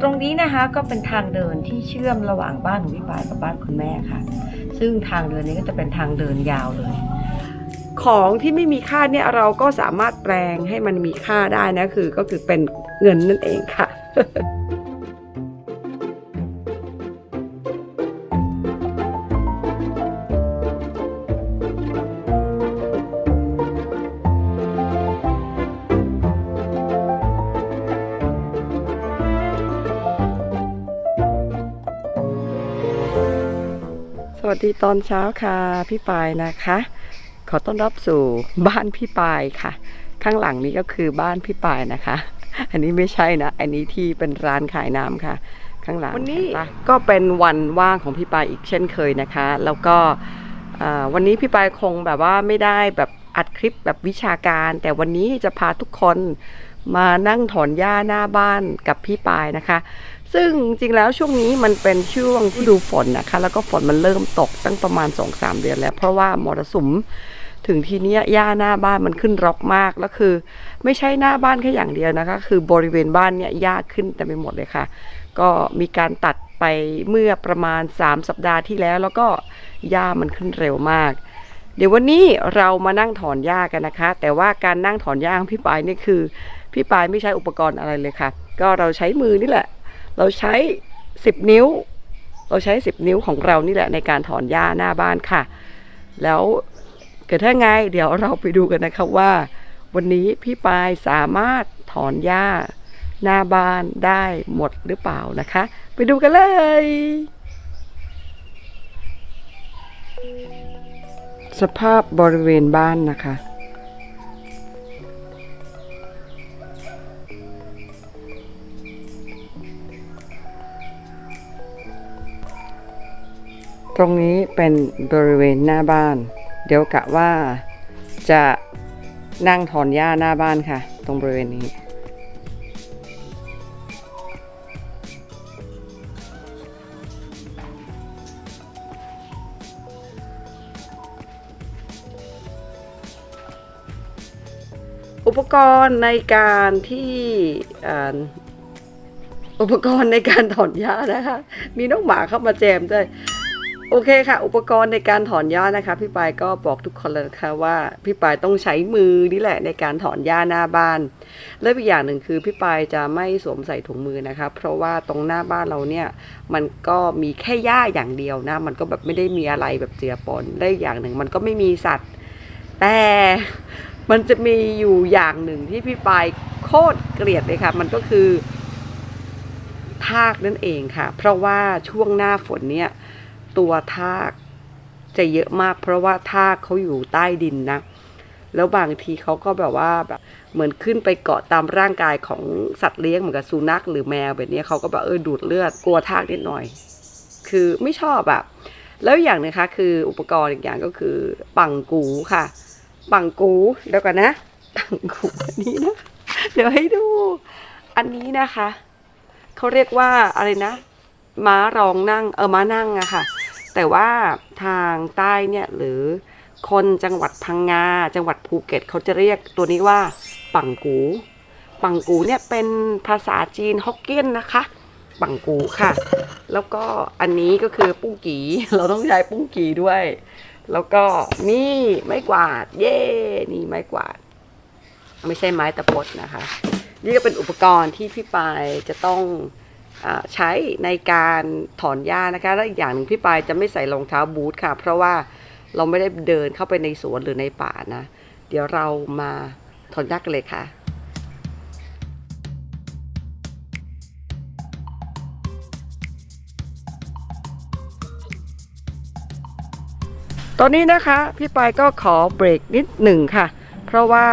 ตรงนี้นะคะก็เป็นทางเดินที่เชื่อมระหว่างบ้านของพี่ปายกับบ้านคุณแม่ค่ะ ซึ่งทางเดินนี้ก็จะเป็นทางเดินยาวเลย ของที่ไม่มีค่าเนี่ยเราก็สามารถแปลงให้มันมีค่าได้นะคือ ก็คือเป็นเงินนั่นเองค่ะ สวัสดีตอนเช้าค่ะพี่ปายนะคะ ขอต้อนรับสู่บ้านพี่ปายค่ะ ข้างหลังนี้ก็คือบ้านพี่ปายนะคะ อันนี้ไม่ใช่นะ อันนี้ที่เป็นร้านขายน้ำค่ะ ข้างหลังวันนี้ก็เป็นวันว่างของพี่ปายอีกเช่นเคยนะคะ แล้วก็อ่าวันนี้พี่ปายคงแบบว่าไม่ได้แบบอัดคลิปแบบวิชาการ แต่วันนี้จะพาทุกคนมานั่งถอนหญ้าหน้าบ้านกับพี่ปายนะคะ ซึ่งจริงแล้วช่วงนี้มันเป็นช่วงฤดูฝนนะคะ แล้วก็ฝนมันเริ่มตกตั้งประมาณ 2-3 เดือนแล้ว เพราะว่ามรสุมถึงทีเนี้ยหญ้าหน้าบ้านมันขึ้นรกมากแล้วคือ ไม่ใช่หน้าบ้านแค่อย่างเดียวนะคะ คือบริเวณบ้านเนี่ยหญ้าขึ้นเต็มไปหมดเลยค่ะ ก็มีการตัดไปเมื่อประมาณ 3 สัปดาห์ที่แล้ว แล้วก็หญ้ามันขึ้นเร็วมาก เดี๋ยววันนี้เรามานั่งถอนหญ้ากันนะคะ แต่ว่าการนั่งถอนหญ้าของพี่ปายนี่คือ พี่ปายไม่ใช้อุปกรณ์อะไรเลยค่ะ ก็เราใช้มือนี่แหละ เราใช้ 10 นิ้ว เราใช้ 10 นิ้วของเรานี่แหละในการถอนหญ้าหน้าบ้านค่ะ แล้วเกิดถ้าไงเดี๋ยวเราไปดูกันนะคะว่า วันนี้พี่ปายสามารถถอนหญ้าหน้าบ้านได้หมดหรือเปล่านะคะ ไปดูกันเลย สภาพบริเวณบ้านนะคะ รงนี้เป็นบริเวณหน้าบ้าน เดี๋ยวกะว่าจะนั่งถอนหญ้าหน้าบ้านค่ะ ตรงบริเวณนี้ อุปกรณ์ในการที่อุปกรณ์ในการถอนหญ้านะคะ มีน้องหมาเข้ามาแจมด้วย โอเคค่ะ อุปกรณ์ในการถอนหญ้านะคะ พี่ปายก็บอกทุกคนเลยนะคะว่าพี่ปายต้องใช้มือนี่แหละในการถอนหญ้าหน้าบ้าน และอีกอย่างหนึ่งคือพี่ปายจะไม่สวมใส่ถุงมือนะคะ เพราะว่าตรงหน้าบ้านเราเนี่ยมันก็มีแค่หญ้าอย่างเดียวนะ มันก็แบบไม่ได้มีอะไรแบบเจือปนและอีกอย่างหนึ่งมันก็ไม่มีสัตว์ แต่มันจะมีอยู่อย่างหนึ่งที่พี่ปายโคตรเกลียดเลยค่ะ มันก็คือทากนั่นเองค่ะ เพราะว่าช่วงหน้าฝนเนี่ย ตัวทากจะเยอะมาก เพราะว่าทากเขาอยู่ใต้ดินนะ แล้วบางทีเขาก็แบบว่าแบบเหมือนขึ้นไปเกาะตามร่างกายของสัตว์เลี้ยงเหมือนกับสุนัขหรือแมวแบบนี้เขาก็แบบเออดูดเลือดกลัวทากนิดหน่อย คือไม่ชอบอะแล้วอย่างหนึงคะคืออุปกรณ์อีกอย่างก็คือ ปังกูค่ะ ปังกูเดี๋ยวก่อนนะปังกูอันนี้นะเดี๋ยวให้ดู อันนี้นะคะเขาเรียกว่าอะไรนะ ม้ารองนั่งเออม้านั่งอะค่ะ แต่ว่าทางใต้เนี่ยหรือคนจังหวัดพังงา จังหวัดภูเก็ตเขาจะเรียกตัวนี้ว่า ปังกู ปังกูเนี่ยเป็นภาษาจีนฮกเกี้ยนนะคะ ปังกูค่ะ แล้วก็อันนี้ก็คือปุ้งกี เราต้องใช้ปุ้งกีด้วย แล้วก็นี่ไม้กวาด เย่นี่ไม้กวาด ไม่ใช่ไม้ตะพดนะคะ นี่ก็เป็นอุปกรณ์ที่พี่ปายจะต้อง ใช้ในการถอนหญ้านะคะ และอีกอย่างหนึ่งพี่ปายจะไม่ใส่รองเท้าบูทค่ะ เพราะว่าเราไม่ได้เดินเข้าไปในสวนหรือในป่านะ เดี๋ยวเรามาถอนหญ้ากันเลยค่ะตอนนี้นะคะพี่ปายก็ขอเบรกนิดหนึ่งค่ะ เพราะว่า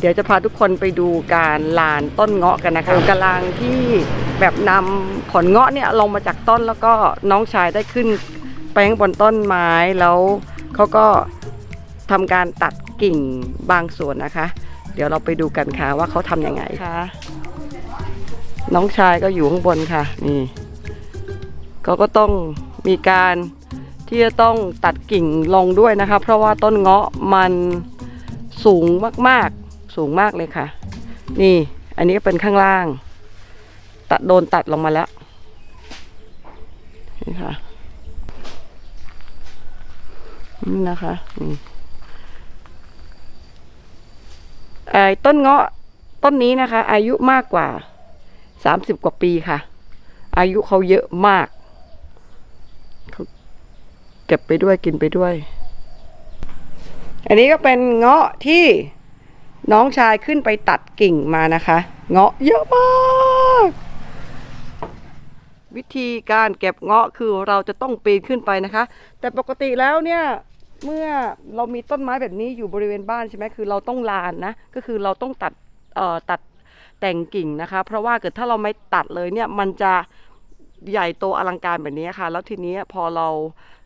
เดี๋ยวจะพาทุกคนไปดูการลานต้นเงาะกันนะคะกำลังที่ แบบนำผลเงาะเนี่ยลงมาจากต้นแล้วก็น้องชายได้ขึ้นไปข้างบนต้นไม้แล้วเขาก็ทำการตัดกิ่งบางส่วนนะคะ เดี๋ยวเราไปดูกันค่ะว่าเขาทำยังไงค่ะน้องชายก็อยู่ข้างบนค่ะนี่เขาก็ต้องมีการที่จะต้องตัดกิ่งลงด้วยนะคะ เพราะว่าต้นเงาะมันสูงมากๆ สูงมากเลยค่ะ นี่อันนี้ก็เป็นข้างล่าง ตัดโดนตัดลงมาแล้วนี่ค่ะนี่นะคะไอ้ต้นเงาะต้นนี้นะคะ อายุมากกว่าสามสิบกว่าปีค่ะ อายุเขาเยอะมากเขาเก็บไปด้วยกินไปด้วย อันนี้ก็เป็นเงาะที่น้องชายขึ้นไปตัดกิ่งมานะคะ เงาะเยอะมาก วิธีการเก็บเงาะคือเราจะต้องปีนขึ้นไปนะคะ แต่ปกติแล้วเนี่ยเมื่อเรามีต้นไม้แบบนี้อยู่บริเวณบ้านใช่ไหมคือเราต้องลานนะก็คือเราต้องตัดเอ่อตัดแต่งกิ่งนะคะ เพราะว่าเกิดถ้าเราไม่ตัดเลยเนี่ยมันจะใหญ่โตอลังการแบบนี้ค่ะ แล้วทีนี้พอเรา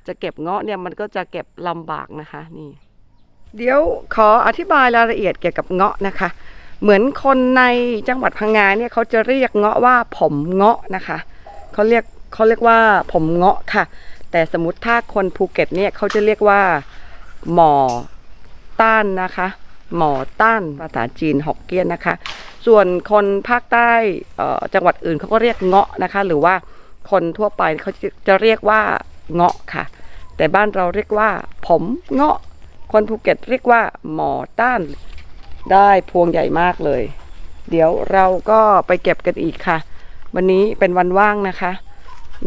จะเก็บเงาะเนี่ยมันก็จะเก็บลำบากนะคะนี่ เดี๋ยวขออธิบายรายละเอียดเกี่ยวกับเงาะนะคะ เหมือนคนในจังหวัดพังงาเนี่ยเขาจะเรียกเงาะว่าผมเงาะนะคะ เขาเรียกเขาเรียกว่าผมเงาะค่ะ แต่สมมติถ้าคนภูเก็ตเนี่ยเขาจะเรียกว่า หมอต้านนะคะ หมอต้านภาษาจีนฮอกเกี้ยนนะคะ ส่วนคนภาคใต้จังหวัดอื่นเขาก็เรียกเงาะนะคะ หรือว่าคนทั่วไปเขาจะเรียกว่าเงาะค่ะ แต่บ้านเราเรียกว่า ผมเงาะ คนภูเก็ตเรียกว่า หมอต้านได้พวงใหญ่มากเลย เดี๋ยวเราก็ไปเก็บกันอีกค่ะ วันนี้เป็นวันว่างนะคะ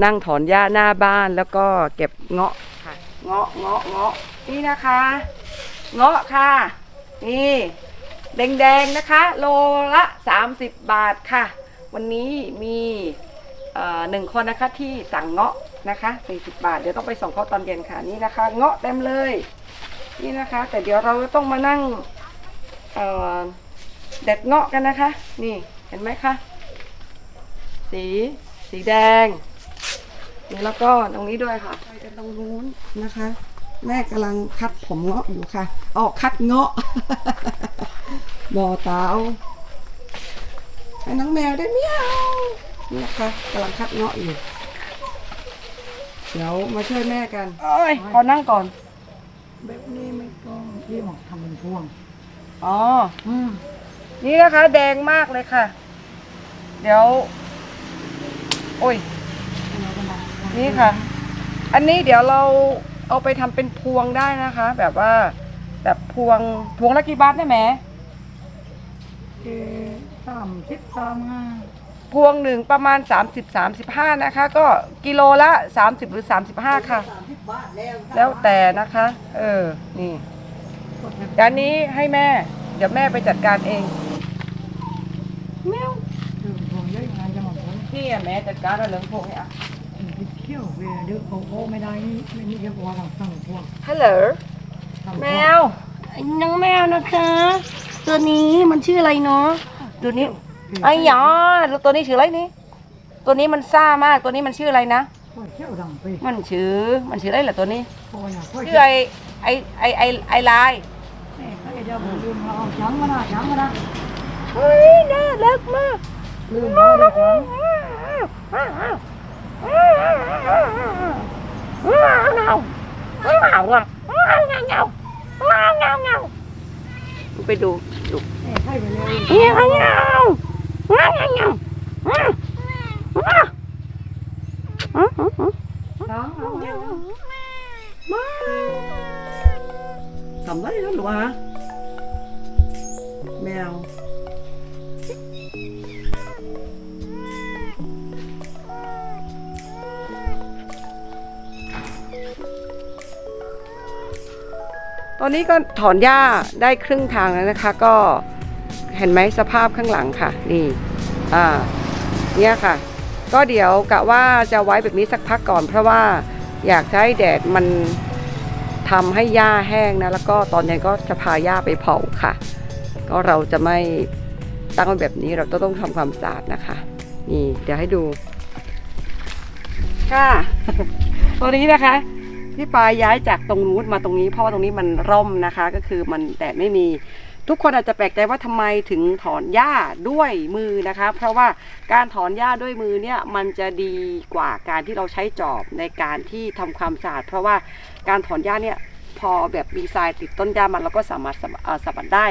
นั่งถอนหญ้าหน้าบ้านแล้วก็เก็บเงาะค่ะ เงาะเงาะเงาะนี่นะคะ เงาะค่ะ นี่แดงๆนะคะ โลละ 30 บาทค่ะ วันนี้มีหนึ่งคนนะคะที่สั่งเงาะนะคะ 40 บาท เดี๋ยวต้องไปส่งเขาตอนเย็นค่ะนี่นะคะ เงาะเต็มเลย นี่นะคะ แต่เดี๋ยวเราต้องมานั่งเด็ดเงาะกันนะคะ นี่เห็นไหมคะ สี สีแดงนี่แล้วก็ตรงนี้ด้วยค่ะไปกันตรงนู้นนะคะ แม่กำลังคัดผมเงาะอยู่ค่ะออกคัดเงาะบอเตาให้น้องแมวได้เมียวนี่นะคะกำลังคัดเงาะอยู่ เดี๋ยวมาช่วยแม่กันเอ้ยขอนั่งก่อน แบบนี้ไม่ต้องที่หมอกทำเป็นพวงอ๋อ อืมนี่นะคะแดงมากเลยค่ะ เดี๋ยว โอ้ยเราก็มานี่ค่ะ อันนี้เดี๋ยวเราเอาไปทำเป็นพวงได้นะคะ แบบว่า แบบพวงพวงละกี่บาทได้ไหมเออสามสิบสามห้าพวงหนึ่งประมาณ 30 35 นะคะ ก็กิโลละ 30 หรือ 35 ค่ะ แล้วแต่นะคะ เออ นี่ก็แทบเดี๋ยวอันนี้ให้แม่ เดี๋ยวแม่ไปจัดการเองแมว ถึงพวงเยอะงาน จะมาผลพี่อะแม่จัดการเอาเหลืองพวงให้อะถึงที่เที่ยวเวลาเดือโอ้โหไม่ได้นี่ไม่นี่เรียกว่าสั่งพวงฮัลโหลสั่งพวงแมวน้องแมวนะคะ ตัวนี้มันชื่ออะไรเนาะตัวนี้ไอ้หยอแล้วตัวนี้ชื่ออะไรนี่ตัวนี้มันซ่ามากตัวนี้มันชื่ออะไรนะค่อยเที่ยวดังไปมันชื่อมันชื่ออะไรเหรอตัวนี้พออย่างค่อยชื่อไอไอไอไอไอลายแม่ก็เดี๋ยวผมลืมเอาช้างมานะช้างมานะเฮ้ยน่ารักมากลืมเอาเลยช้าง ไปดูดูเลยเงี้ยเงี้ยเงี้ยเงี้ยช้าเอาทำได้แล้วหรอวะแมว ตอนนี้ก็ถอนหญ้าได้ครึ่งทางแล้วนะคะ ก็เห็นไหมสภาพข้างหลังค่ะนี่อ่าเนี่ยค่ะ ก็เดี๋ยวกะว่าจะไว้แบบนี้สักพักก่อน เพราะว่าอยากให้แดดมันทำให้หญ้าแห้งนะแล้วก็ตอนเย็นก็จะพาหญ้าไปเผาค่ะ ก็เราจะไม่ตั้งไว้แบบนี้เราต้องต้องทำความสะอาดนะคะ นี่เดี๋ยวให้ดูค่ะตัวนี้นะคะ พี่ปายย้ายจากตรงนู้นมาตรงนี้เพราะว่าตรงนี้มันร่มนะคะ ก็คือมันแดดไม่มี ทุกคนอาจจะแปลกใจว่าทำไมถึงถอนหญ้าด้วยมือนะคะ เพราะว่าการถอนหญ้าด้วยมือเนี่ยมันจะดีกว่าการที่เราใช้จอบในการที่ทำความสะอาดเพราะว่าการถอนหญ้าเนี่ยพอแบบมีทรายติดต้นหญ้ามันเราก็สามารถสะบัดเอ่อสะบัดได้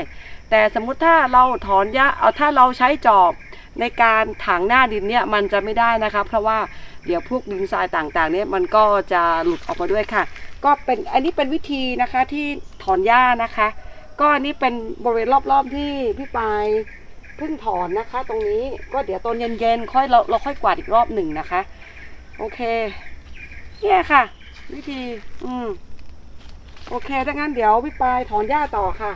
แต่สมมุติถ้าเราถอนหญ้าเอาถ้าเราใช้จอบ ในการถางหน้าดินเนี่ยมันจะไม่ได้นะคะ เพราะว่าเดี๋ยวพวกดินทรายต่างๆเนี่ยมันก็จะหลุดออกมาด้วยค่ะ ก็เป็นอันนี้เป็นวิธีนะคะที่ถอนหญ้านะคะ ก็อันนี้เป็นบริเวณรอบๆที่พี่ปายเพิ่งถอนนะคะ ตรงนี้ก็เดี๋ยวตอนเย็นๆค่อยเราเราค่อยกวาดอีกรอบหนึ่งนะคะ โอเคเนี่ยค่ะ วิธี อืมโอเคถ้างั้นเดี๋ยวพี่ปายถอนหญ้าต่อค่ะ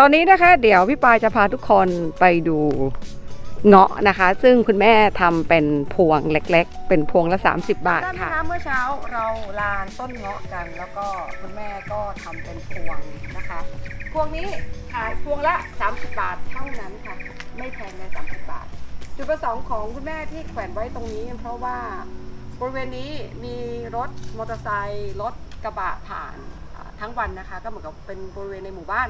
ตอนนี้นะคะเดี๋ยวพี่ปายจะพาทุกคนไปดูเงาะนะคะ ซึ่งคุณแม่ทำเป็นพวงเล็กๆ เป็นพวงละ 30 บาทค่ะเมื่อเช้าเราลานต้นเงาะกัน แล้วก็คุณแม่ก็ทำเป็นพวงนะคะ พวงนี้ขายพวงละ 30 บาทเท่านั้นค่ะ ไม่แพงเลย30 บาท จุดประสงค์ของคุณแม่ที่แขวนไว้ตรงนี้ เพราะว่าบริเวณนี้มีรถมอเตอร์ไซค์รถกระบะผ่านอ่าทั้งวันนะคะ ก็เหมือนกับเป็นบริเวณในหมู่บ้าน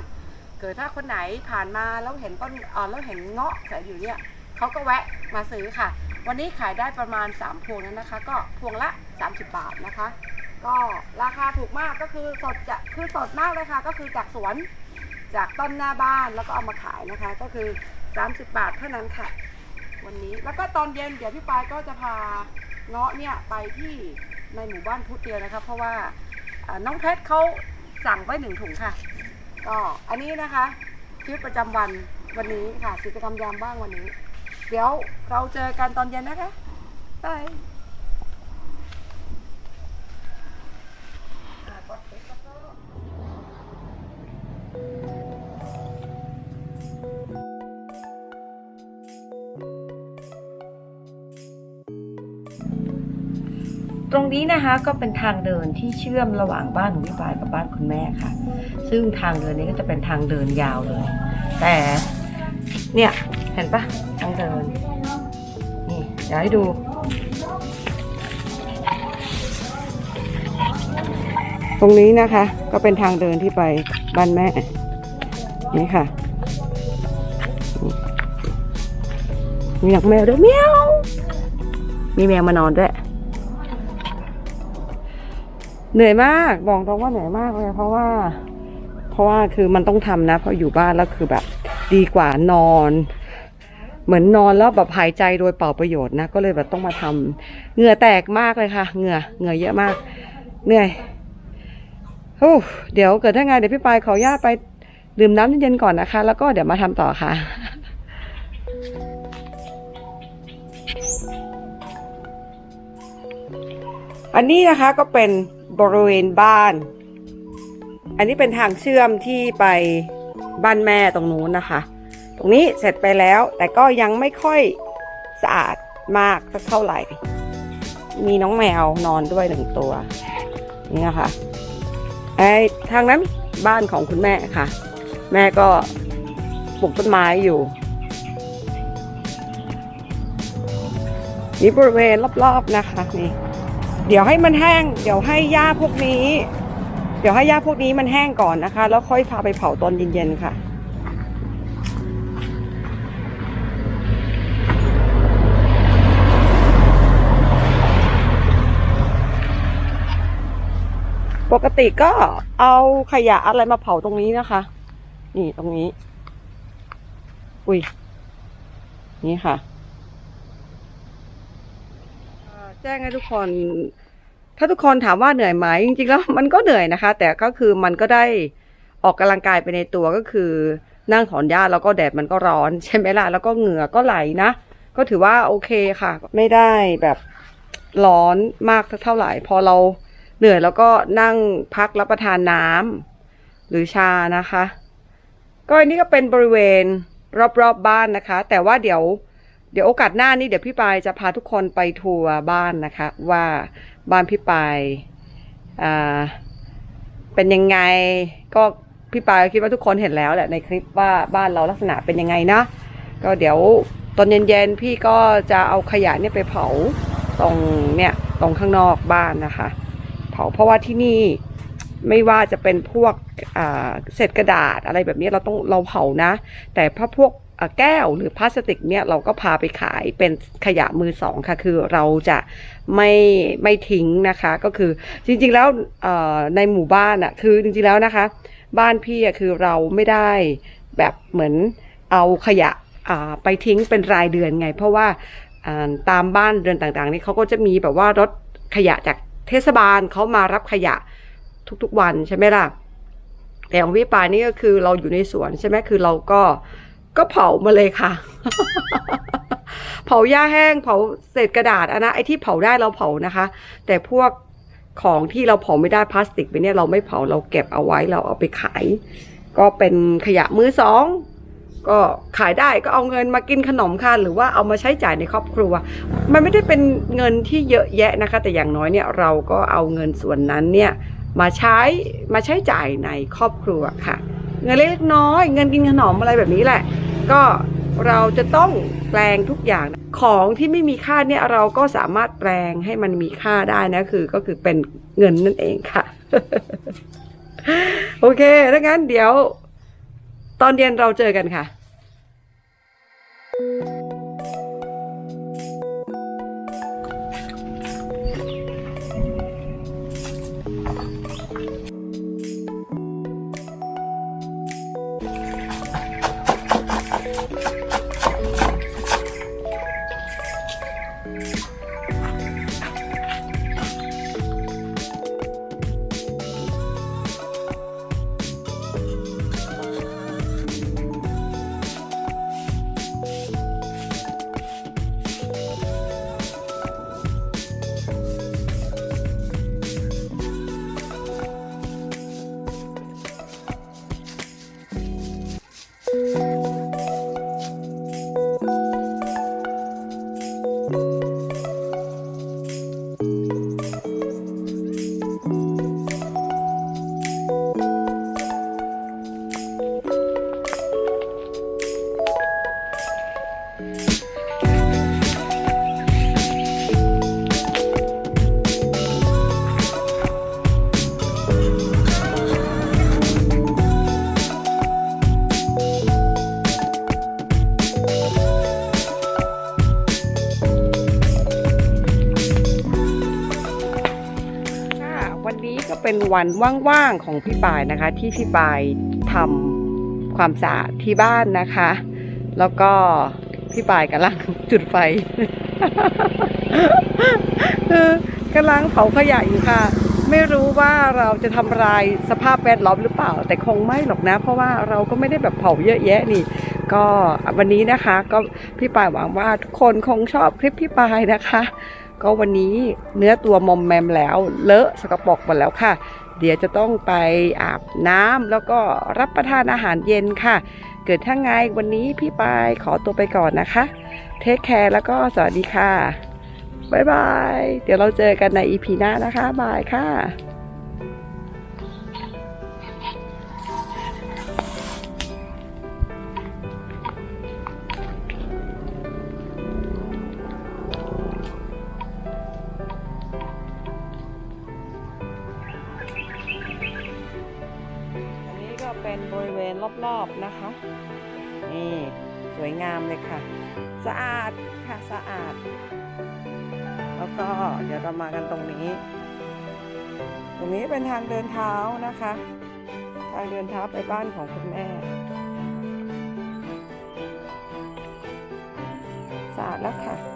เกิดถ้าคนไหนผ่านมาแล้วเห็นต้นอ่าแล้วเห็นเงาะแขวนอยู่เนี่ยเขาก็แวะมาซื้อค่ะ วันนี้ขายได้ประมาณ 3 พวงนั้นนะคะ ก็พวงละ 30 บาทนะคะ ก็ราคาถูกมากก็คือสดจะคือสดมากเลยค่ะ ก็คือจากสวนจากต้นหน้าบ้านแล้วก็เอามาขายนะคะ ก็คือ 30 บาทเท่านั้นค่ะ วันนี้แล้วก็ตอนเย็นเดี๋ยวพี่ปายก็จะพาเงาะเนี่ยไปที่ในหมู่บ้านพุทธเดียวนะคะ เพราะว่าอ่าน้องเพชรเขาสั่งไว้หนึ่งถุงค่ะ ก็อันนี้นะคะชีวิตประจำวันวันนี้ค่ะกิจกรรมยามบ้างวันนี้ เดี๋ยวเราเจอกันตอนเย็นนะคะบาย ตรงนี้นะคะก็เป็นทางเดินที่เชื่อมระหว่างบ้านของพี่ปายกับบ้านคุณแม่ค่ะ ซึ่งทางเดินนี้ก็จะเป็นทางเดินยาวเลย แต่เนี่ยเห็นปะทางเดินนี่เดี๋ยวให้ดู ตรงนี้นะคะ ก็เป็นทางเดินที่ไปบ้านแม่ นี่ค่ะมีหนักแมวด้วยเมียวมีแมวมานอนด้วย เหนื่อยมากบอกตรงว่าเหนื่อยมากเลยเพราะว่า เพราะว่าคือมันต้องทำนะเพราะอยู่บ้านแล้วคือแบบดีกว่านอน เหมือนนอนแล้วแบบหายใจโดยเปล่าประโยชน์นะ ก็เลยแบบต้องมาทำเหงื่อแตกมากเลยค่ะเหงื่อเหงื่อเยอะมาก เหนื่อยโอ้เดี๋ยวเกิดถ้าไงเดี๋ยวพี่ปายขอญาตไปดื่มน้ำเย็นๆก่อนนะคะ แล้วก็เดี๋ยวมาทำต่อค่ะอันนี้นะคะก็เป็น บริเวณบ้าน อันนี้เป็นทางเชื่อมที่ไปบ้านแม่ตรงนู้นนะคะ ตรงนี้เสร็จไปแล้ว แต่ก็ยังไม่ค่อยสะอาดมากสักเท่าไหร่ มีน้องแมวนอนด้วยหนึ่งตัว นี่นะคะไอ้ทางนั้นบ้านของคุณแม่ค่ะ แม่ก็ปลูกต้นไม้อยู่นี่บริเวณรอบๆนะคะนี่ เดี๋ยวให้มันแห้ง เดี๋ยวให้หญ้าพวกนี้ เดี๋ยวให้หญ้าพวกนี้มันแห้งก่อนนะคะ แล้วค่อยพาไปเผาตอนเย็นๆค่ะ ปกติก็เอาขยะอะไรมาเผาตรงนี้นะคะ นี่ตรงนี้ อุ้ย นี่ค่ะ เอ่อแจ้งให้ทุกคน ถ้าทุกคนถามว่าเหนื่อยไหมจริงๆแล้วมันก็เหนื่อยนะคะ แต่ก็คือมันก็ได้ออกกำลังกายไปในตัวก็คือ นั่งถอนหญ้าแล้วก็แดดมันก็ร้อนใช่ไหมล่ะแล้วก็เหงื่อก็ไหลนะ ก็ถือว่าโอเคค่ะ ไม่ได้แบบร้อนมากเท่าไหร่ พอเราเหนื่อยแล้วก็นั่งพักรับประทานน้ำหรือชานะคะ ก็อันนี้ก็เป็นบริเวณรอบๆบบ้านนะคะ แต่ว่าเดี๋ยว เดี๋ยวโอกาสหน้านี้เดี๋ยวพี่ปายจะพาทุกคนไปทัวร์บ้านนะคะ ว่าบ้านพี่ปายเป็นยังไง ก็พี่ปายคิดว่าทุกคนเห็นแล้วแหละในคลิปว่าบ้านเราลักษณะเป็นยังไงนะ ก็เดี๋ยวตอนเย็นๆพี่ก็จะเอาขยะเนี่ยไปเผาตรงเนี่ยตรงข้างนอกบ้านนะคะ เผาเพราะว่าที่นี่ไม่ว่าจะเป็นพวกเศษกระดาษอะไรแบบนี้เราต้องเราเผานะ แต่ถ้าพวก แก้วหรือพลาสติกเนี่ยเราก็พาไปขายเป็นขยะมือสองค่ะ คือเราจะไม่ไม่ทิ้งนะคะ ก็คือจริงๆแล้วในหมู่บ้านอะคือจริงๆแล้วนะคะ บ้านพี่อะคือเราไม่ได้แบบเหมือนเอาขยะไปทิ้งเป็นรายเดือนไง เพราะว่าตามบ้านเรือนต่างๆนี่เขาก็จะมีแบบว่ารถขยะจากเทศบาลเขามารับขยะทุกๆวันใช่ไหมล่ะแต่ของพี่ปานี่ก็คือเราอยู่ในสวนใช่ไหมคือเราก็ ก็เผามาเลยค่ะ เผาหญ้าแห้งเผาเศษกระดาษอะนะไอ้ที่เผาได้เราเผานะคะ แต่พวกของที่เราเผาไม่ได้พลาสติกไปเนี่ยเราไม่เผาเราเก็บเอาไว้เราเอาไปขาย ก็เป็นขยะมือสองก็ขายได้ก็เอาเงินมากินขนมค่ะหรือว่าเอามาใช้จ่ายในครอบครัว มันไม่ได้เป็นเงินที่เยอะแยะนะคะ แต่อย่างน้อยเนี่ยเราก็เอาเงินส่วนนั้นเนี่ยมาใช้มาใช้จ่ายในครอบครัวค่ะ เงินเล็กน้อย เงินกินขนมอะไรแบบนี้แหละ ก็เราจะต้องแปลงทุกอย่าง ของที่ไม่มีค่าเนี่ยเราก็สามารถแปลงให้มันมีค่าได้นะคือ ก็คือเป็นเงินนั่นเองค่ะ โอเคถ้างั้นเดี๋ยว ตอนเย็นเราเจอกันค่ะ วันว่างๆของพี่ปายนะคะ ที่พี่ปายทำความสะอาดที่บ้านนะคะ แล้วก็พี่ปายกำลังจุดไฟคือกำลังเผาขยะอยู่ค่ะ ไม่รู้ว่าเราจะทำลายสภาพแวดล้อมหรือเปล่า แต่คงไม่หรอกนะ เพราะว่าเราก็ไม่ได้แบบเผาเยอะแยะนี่ ก็วันนี้นะคะ ก็พี่ปายหวังว่าทุกคนคงชอบคลิปพี่ปายนะคะ ก็วันนี้เนื้อตัวมอมแมมแล้ว เลอะสกปรกหมดแล้วค่ะ เดี๋ยวจะต้องไปอาบน้ำแล้วก็รับประทานอาหารเย็นค่ะ เกิดถ้าไงวันนี้พี่ปายขอตัวไปก่อนนะคะ เทคแคร์แล้วก็สวัสดีค่ะ บ๊ายบาย เดี๋ยวเราเจอกันในอีพีหน้านะคะ บายค่ะ ก็เป็นบริเวณรอบๆนะคะ นี่สวยงามเลยค่ะ สะอาดค่ะสะอาด แล้วก็เดี๋ยวเรามากันตรงนี้ ตรงนี้เป็นทางเดินเท้านะคะ ทางเดินเท้าไปบ้านของคุณแม่สะอาดแล้วค่ะ